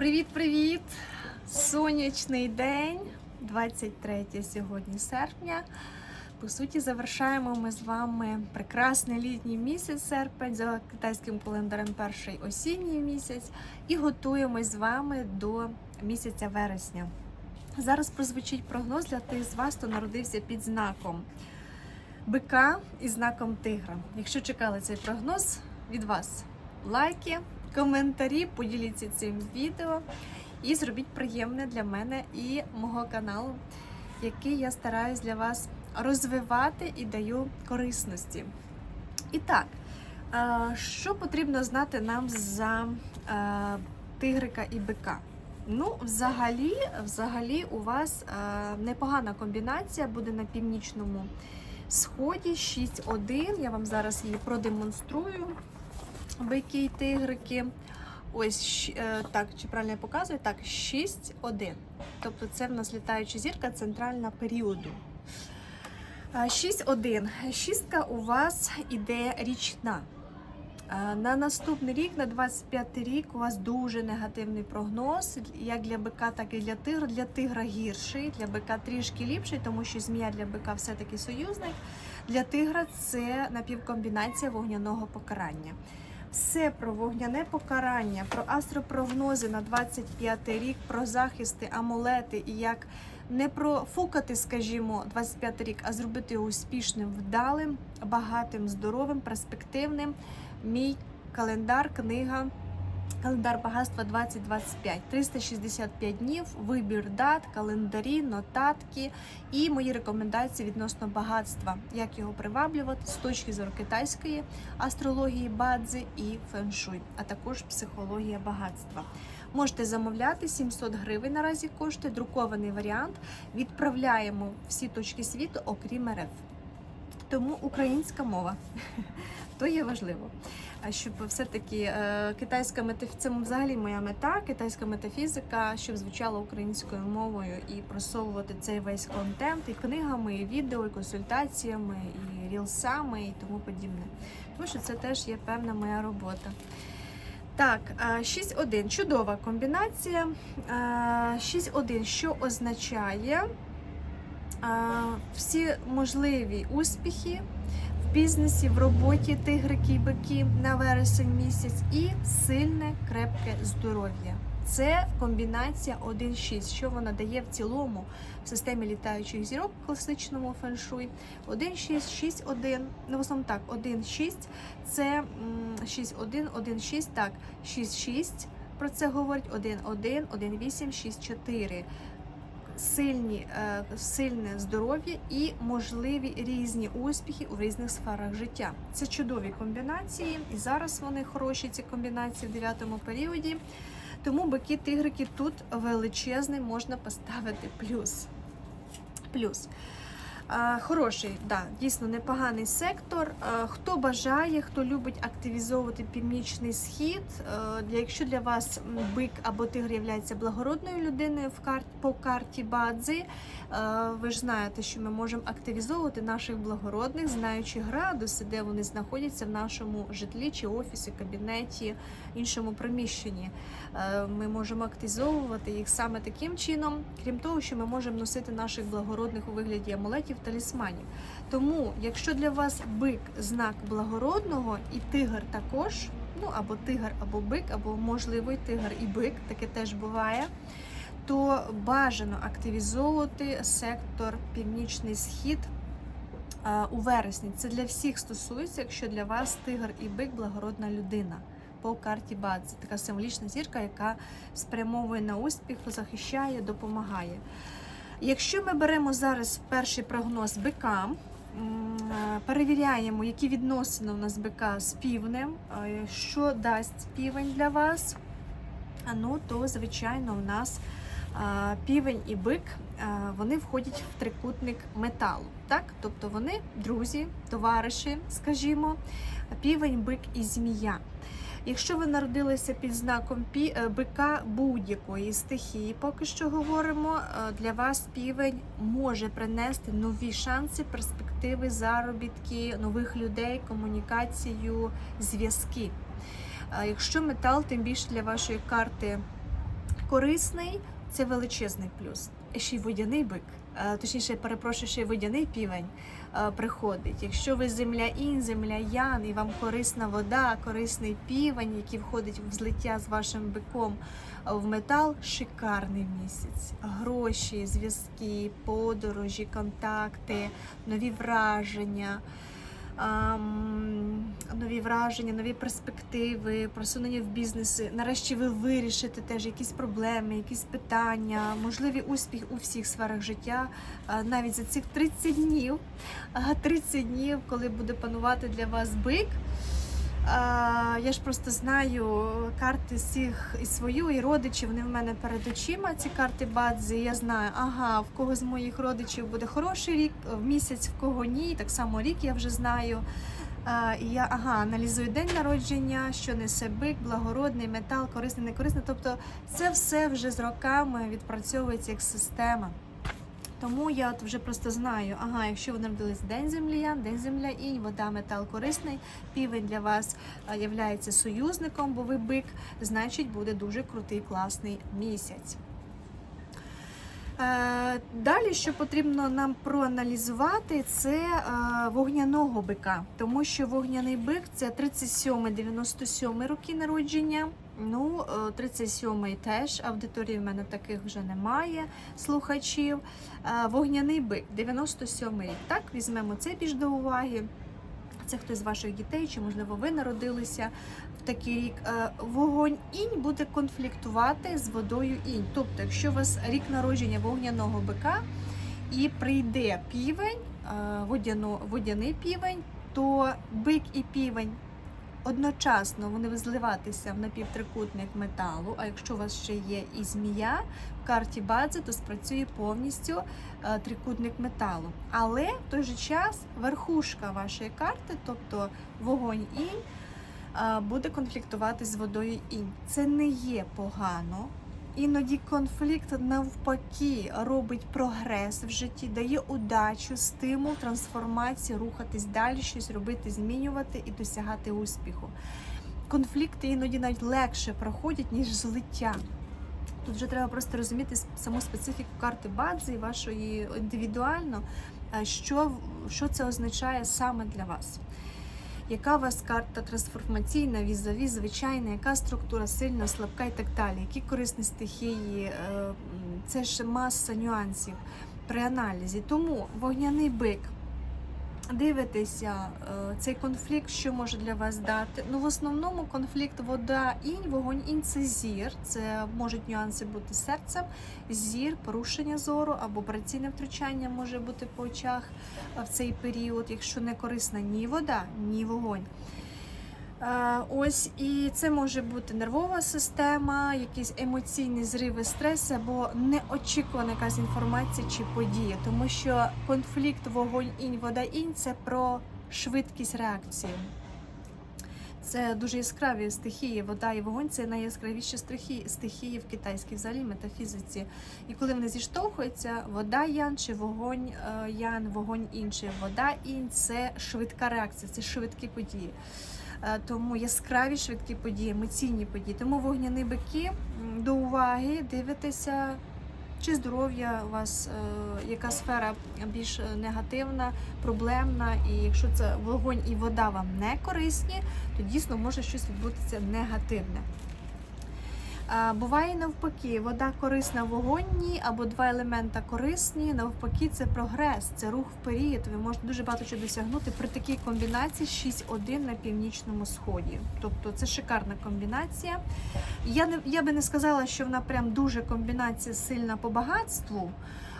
Привіт-привіт! Сонячний день, 23 сьогодні серпня. По суті, завершаємо ми з вами прекрасний літній місяць серпень за китайським календарем перший осінній місяць і готуємось з вами до місяця вересня. Зараз прозвучить прогноз для тих з вас, хто народився під знаком бика і знаком тигра. Якщо чекали цей прогноз від вас, лайки, коментарі, поділіться цим відео і зробіть приємне для мене і мого каналу, який я стараюсь для вас розвивати і даю корисності. І так, що потрібно знати нам за тигрика і бика? Ну, взагалі, взагалі, у вас непогана комбінація буде на північному сході 6-1. Я вам зараз її продемонструю. Бики і тигрики. Ось е, так, чи правильно я показую? Так, 6-1. Тобто це в нас літаюча зірка центральна періоду. Е, 6-1. Шістка у вас іде річна. На наступний рік, на 25 рік, у вас дуже негативний прогноз, як для бика, так і для тигра. Для тигра гірший, для бика трішки ліпший, тому що змія для бика все-таки союзник. Для тигра це напівкомбінація вогняного покарання. Все про вогняне покарання, про астропрогнози на 25 рік, про захисти, амулети і як не профукати, скажімо, 25 рік, а зробити його успішним, вдалим, багатим, здоровим, перспективним. Мій календар, книга. Календар багатства 2025, 365 днів, вибір дат, календарі, нотатки і мої рекомендації відносно багатства, як його приваблювати з точки зору китайської астрології, бадзи і феншуй, а також психологія багатства. Можете замовляти 700 гривень наразі коштує друкований варіант. Відправляємо всі точки світу, окрім РФ. Тому українська мова то є важливо. А щоб все-таки е, китайська метафізика, це взагалі моя мета, китайська метафізика, щоб звучала українською мовою і просовувати цей весь контент і книгами, і відео, і консультаціями, і рілсами, і тому подібне. Тому що це теж є певна моя робота. Так, е, 6-1. Чудова комбінація. Е, 6-1, що означає всі можливі успіхи в бізнесі, в роботі тигрики і бики на вересень місяць і сильне, крепке здоров'я. Це комбінація 1-6, що вона дає в цілому в системі літаючих зірок класичному феншуй. 1-6, 6-1, ну в основному так, 1-6, це м, 6-1, 1-6, так, 6-6, про це говорить 1-1, 1-8, 6-4 сильні, е, сильне здоров'я і можливі різні успіхи у різних сферах життя. Це чудові комбінації, і зараз вони хороші, ці комбінації в дев'ятому періоді. Тому бики тигрики тут величезний можна поставити плюс. Плюс. Хороший, да, дійсно непоганий сектор. Хто бажає, хто любить активізовувати північний схід, якщо для вас бик або тигр є благородною людиною в кар... по карті Бадзи, ви ж знаєте, що ми можемо активізовувати наших благородних, знаючи градуси, де вони знаходяться в нашому житлі чи офісі, кабінеті, іншому приміщенні. Ми можемо активізовувати їх саме таким чином, крім того, що ми можемо носити наших благородних у вигляді амулетів, талісманів. Тому, якщо для вас бик знак благородного і тигр також, ну або тигр, або бик, або можливо тигр і бик, таке теж буває. То бажано активізовувати сектор Північний Схід е, у вересні. Це для всіх стосується, якщо для вас тигр і бик благородна людина по карті Бад. Це така символічна зірка, яка спрямовує на успіх, захищає, допомагає. Якщо ми беремо зараз перший прогноз е, перевіряємо, які відносини у нас бика з півнем, е, що дасть півень для вас, ну то, звичайно, у нас півень і бик вони входять в трикутник металу. Так? Тобто вони друзі, товариші, скажімо, півень, бик і змія. Якщо ви народилися під знаком пі, е, бика будь-якої стихії, поки що говоримо, е, для вас півень може принести нові шанси, перспективи, заробітки, нових людей, комунікацію, зв'язки. Якщо метал, тим більше для вашої карти корисний це величезний плюс. Ще й водяний бик, е, точніше, перепрошую, ще й водяний півень е, приходить. Якщо ви земля інь, земля ян, і вам корисна вода, корисний півень, який входить в злиття з вашим биком е, в метал, шикарний місяць. Гроші, зв'язки, подорожі, контакти, нові враження. Нові враження, нові перспективи, просунення в бізнеси. Нарешті ви вирішите теж якісь проблеми, якісь питання, можливий успіх у всіх сферах життя. Навіть за цих 30 днів, а, 30 днів, коли буде панувати для вас бик. Я ж просто знаю карти всіх і свою, і родичів. Вони в мене перед очима. Ці карти бадзи. Я знаю, ага, в кого з моїх родичів буде хороший рік, в місяць, в кого ні. Так само рік я вже знаю. І я ага, аналізую день народження, що несе бик, благородний, метал, корисний, некорисний. Тобто це все вже з роками відпрацьовується як система. Тому я от вже просто знаю, ага, якщо ви народились день земліян, день земля інь, вода, метал корисний, півень для вас а, являється союзником, бо ви бик, значить буде дуже крутий, класний місяць. Е, Далі, що потрібно нам проаналізувати, це е, вогняного бика, тому що вогняний бик це 37-97 роки народження. Ну, е, 37-й теж аудиторії в мене таких вже немає слухачів. Е, Вогняний бик, 97-й рік. Так, візьмемо це більш до уваги. Це хтось з ваших дітей, чи можливо ви народилися в такий рік. Е, Вогонь інь буде конфліктувати з водою інь. Тобто, якщо у вас рік народження вогняного бика і прийде півень, е, водяно, водяний півень, то бик і півень одночасно вони зливатися в напівтрикутник металу. А якщо у вас ще є і змія в карті бадзи, то спрацює повністю е, трикутник металу. Але в той же час верхушка вашої карти, тобто вогонь інь, е, буде конфліктувати з водою інь. Це не є погано. Іноді конфлікт навпаки робить прогрес в житті, дає удачу, стимул, трансформацію, рухатись далі, щось робити, змінювати і досягати успіху. Конфлікти іноді навіть легше проходять, ніж злиття. Тут вже треба просто розуміти саму специфіку карти бадзи, вашої індивідуально, е, що, що це означає саме для вас. Яка у вас карта трансформаційна, візові, звичайна, яка структура сильна, слабка і так далі? Які корисні стихії? Е, Це ж маса нюансів при аналізі. Тому вогняний бик. Дивитеся е, цей конфлікт, що може для вас дати. Ну, в основному конфлікт вода інь, вогонь інь це зір. Це можуть нюанси бути серцем, зір, порушення зору або операційне втручання може бути по очах е, в цей період, якщо не корисна ні вода, ні вогонь. Е, Ось і це може бути нервова система, якісь емоційні зриви, стрес або неочікувана якась інформація чи подія, тому що конфлікт вогонь інь, вода інь це про швидкість реакції. Це дуже яскраві стихії. Вода і вогонь це найяскравіші стихії, стихії в китайській взагалі метафізиці. І коли вони зіштовхуються, вода ян чи вогонь е, ян, вогонь інший. Вода інь це швидка реакція, це швидкі події. Е, Тому яскраві швидкі події, емоційні події. Тому вогняні бики до уваги дивитеся, чи здоров'я у вас, е, яка сфера більш е, негативна, проблемна. І якщо це вогонь і вода вам не корисні, то дійсно може щось відбутися негативне. Буває навпаки, вода корисна вогонь ні, або два елемента корисні. Навпаки, це прогрес, це рух вперед. Ви можете дуже багато чого досягнути при такій комбінації 6-1 на північному сході. Тобто це шикарна комбінація. Я не я би не сказала, що вона прям дуже комбінація сильна по багатству,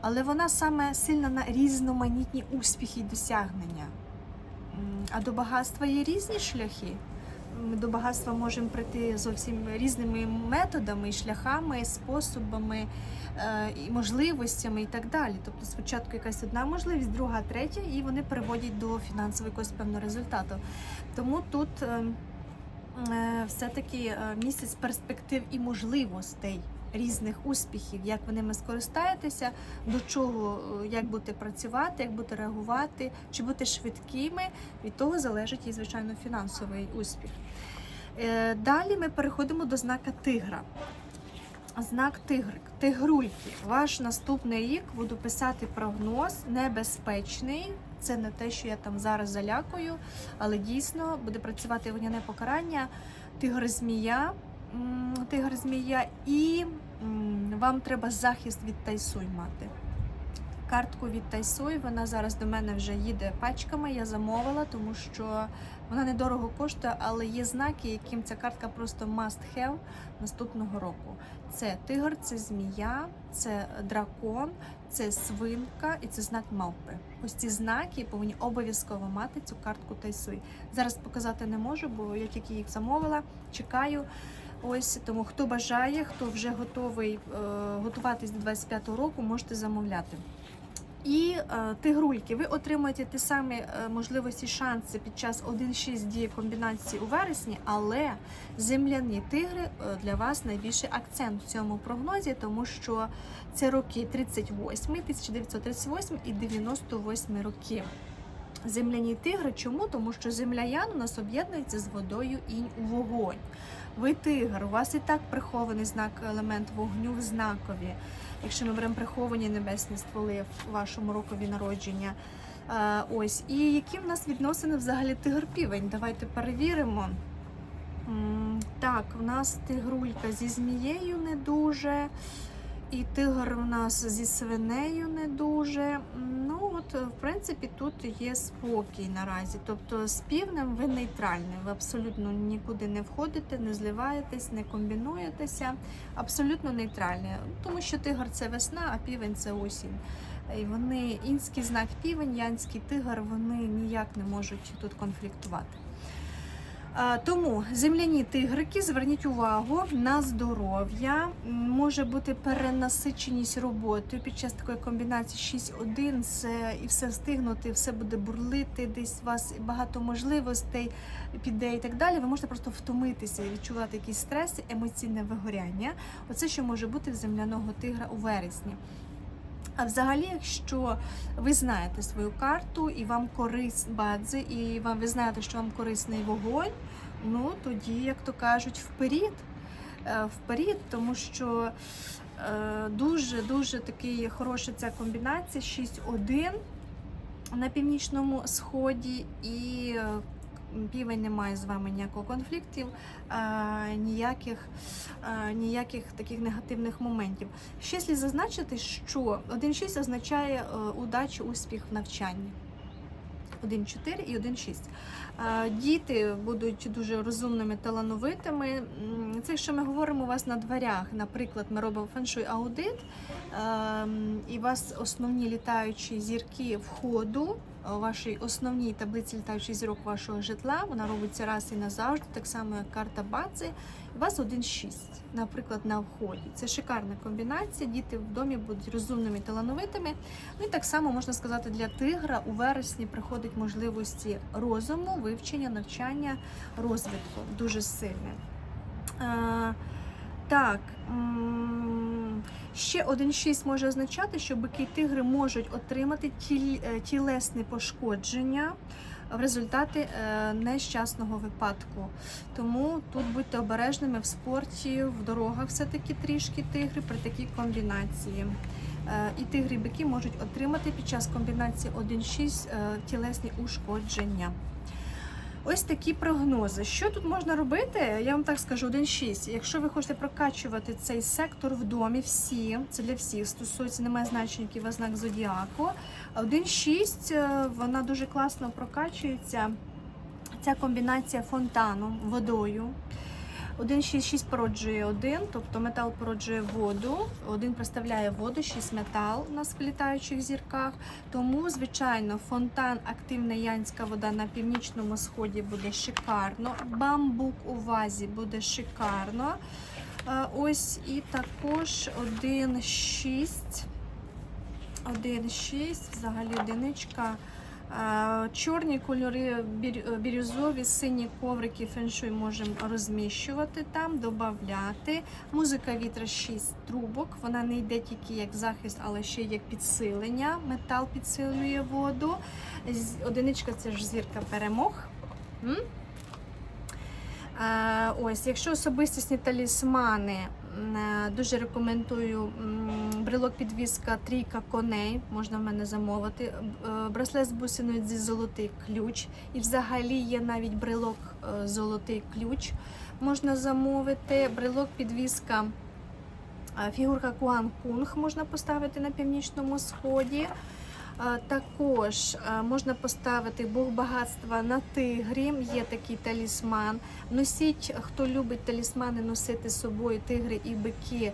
але вона саме сильна на різноманітні успіхи і досягнення. А до багатства є різні шляхи. Ми до багатства можемо прийти зовсім різними методами, шляхами, способами е, і можливостями і так далі. Тобто спочатку якась одна можливість, друга, третя, і вони приводять до фінансового якогось певного результату. Тому тут е, е, все-таки е, місяць перспектив і можливостей різних успіхів, як ви ними скористаєтеся, до чого, е, як будете працювати, як будете реагувати, чи бути швидкими, від того залежить і, звичайно, фінансовий успіх. Е, Далі ми переходимо до знака тигра. Знак тигрик, тигрульки. Ваш наступний рік буду писати прогноз небезпечний. Це не те, що я там зараз залякую, але дійсно буде працювати вогняне покарання, тигр-змія, м, тигр-змія, і вам треба захист від Тайсуй мати. Картку від Тайсуй, вона зараз до мене вже їде пачками. Я замовила, тому що вона недорого коштує, але є знаки, яким ця картка просто must have наступного року. Це тигр, це змія, це дракон, це свинка і це знак мавпи. Ось ці знаки повинні обов'язково мати цю картку Тайсуй. Зараз показати не можу, бо я тільки їх замовила, чекаю. Ось тому, хто бажає, хто вже готовий е, готуватись до 25-го року, можете замовляти. І е, тигрульки, ви отримуєте ті самі е, можливості, шанси під час 1-6 дії комбінації у вересні, але земляні тигри е, для вас найбільший акцент в цьому прогнозі, тому що це роки 38, 1938 і 98 роки. Земляні тигри. Чому? Тому що земляян у нас об'єднується з водою інь у вогонь. Ви тигр, у вас і так прихований знак елемент вогню в знакові. Якщо ми беремо приховані небесні стволи в вашому рокові народження. Е, ось, і які в нас відносини взагалі тигр-півень? Давайте перевіримо. Так, в нас тигрулька зі змією не дуже. І тигр у нас зі свинею не дуже. От, в принципі, тут є спокій наразі. Тобто з півнем ви нейтральні, ви абсолютно нікуди не входите, не зливаєтесь, не комбінуєтеся. Абсолютно нейтральні. Тому що тигр це весна, а півень це осінь. І вони інський знак півень, янський тигр, вони ніяк не можуть тут конфліктувати. Тому земляні тигрики, зверніть увагу на здоров'я. Може бути перенасиченість роботою під час такої комбінації 6-1, це і все встигнути, все буде бурлити, десь у вас багато можливостей піде і так далі. Ви можете просто втомитися і відчувати якийсь стрес, емоційне вигоряння. Оце що може бути в земляного тигра у вересні. А взагалі, якщо ви знаєте свою карту і вам корис бадзи, і вам ви знаєте, що вам корисний вогонь, ну тоді, як то кажуть, вперед. Е, Вперед, тому що е, дуже дуже такий хороша ця комбінація 6-1 на північному сході, і е, півень не має з вами ніякого конфліктів, ніяких, ніяких таких негативних моментів. Ще слід зазначити, що 1.6 означає е, удачу, успіх в навчанні. 1.4 і 1.6. Е, Діти будуть дуже розумними, талановитими. Це якщо ми говоримо у вас на дверях. Наприклад, ми робимо феншуй аудит, ем, і у вас основні літаючі зірки входу вашій основній таблиці літаючих зірок вашого житла. Вона робиться раз і назавжди, так само як карта бази. У вас 1.6, наприклад, на вході. Це шикарна комбінація. Діти в домі будуть розумними, талановитими. Ну і так само можна сказати, для тигра у вересні приходять можливості розуму, вивчення, навчання, розвитку дуже сильне. Так. Ще 1.6 може означати, що бики і тигри можуть отримати е, тілесне пошкодження в результаті е, нещасного випадку. Тому тут будьте обережними в спорті, в дорогах все-таки трішки тигри при такій комбінації. Е, І тигри бики можуть отримати під час комбінації 1.6 е, тілесні ушкодження. Ось такі прогнози. Що тут можна робити? Я вам так скажу: 1.6. Якщо ви хочете прокачувати цей сектор в домі, всі, це для всіх стосується, немає значення, який у вас знак зодіаку. А 1.6 е, вона дуже класно прокачується. Ця комбінація фонтану, водою. 1,6 породжує один, тобто метал породжує воду. Один представляє воду, 6 метал у нас в літаючих зірках. Тому, звичайно, фонтан, активна янська вода на північному сході буде шикарно. Бамбук у вазі буде шикарно. Е, Ось і також 1,6. 1,6, взагалі одиничка. Чорні кольори, бірюзові, сині коврики феншуй можемо розміщувати там, додати. Музика вітра 6 трубок. Вона не йде тільки як захист, але ще як підсилення. Метал підсилює воду. Одиничка це ж зірка перемог. Ось, якщо особистісні талісмани, е, дуже рекомендую брелок підвіска трійка коней. Можна в мене замовити. Е, Браслет з бусиною зі золотий ключ. І взагалі є навіть брелок е, золотий ключ. Можна замовити. Брелок підвіска. е, Фігурка Куан Кунг можна поставити на північному сході. Також можна поставити Бог багатства на тигрі. Є такий талісман. Носіть, хто любить талісмани, носити з собою тигри і бики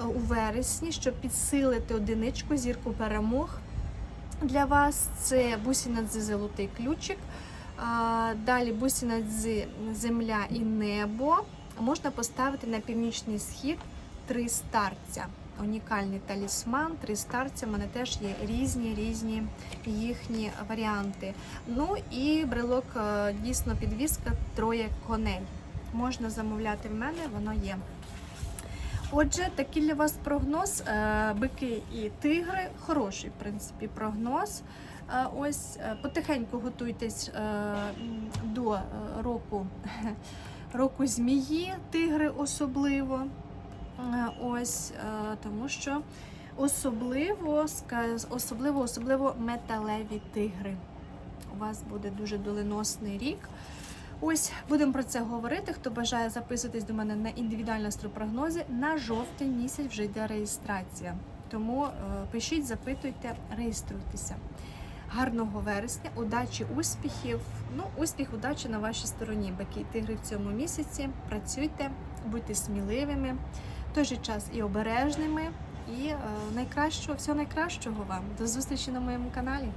у вересні, щоб підсилити одиничку, зірку перемог. Для вас це бусіна дзи золотий ключик. Далі бусіна дзи земля і небо. Можна поставити на північний схід три старця. Унікальний талісман, три старця. У мене теж є різні різні їхні варіанти. Ну і брелок е, дійсно підвіска троє коней. Можна замовляти в мене, воно є. Отже, такий для вас прогноз. Е, Бики і тигри. Хороший, в принципі, прогноз. Е, Ось е, потихеньку готуйтесь до року, року змії, тигри особливо. Ось тому що особливо особливо, особливо металеві тигри. У вас буде дуже доленосний рік. Ось будемо про це говорити. Хто бажає записуватись до мене на індивідуальні астропрогнози, на жовтень місяць вже йде реєстрація. Тому е, пишіть, запитуйте, реєструйтеся. Гарного вересня, удачі, успіхів. Ну, успіх, удачі на вашій стороні. Баки тигри в цьому місяці. Працюйте, будьте сміливими, в той же час і обережними. І е, найкращого, всього найкращого вам. До зустрічі на моєму каналі.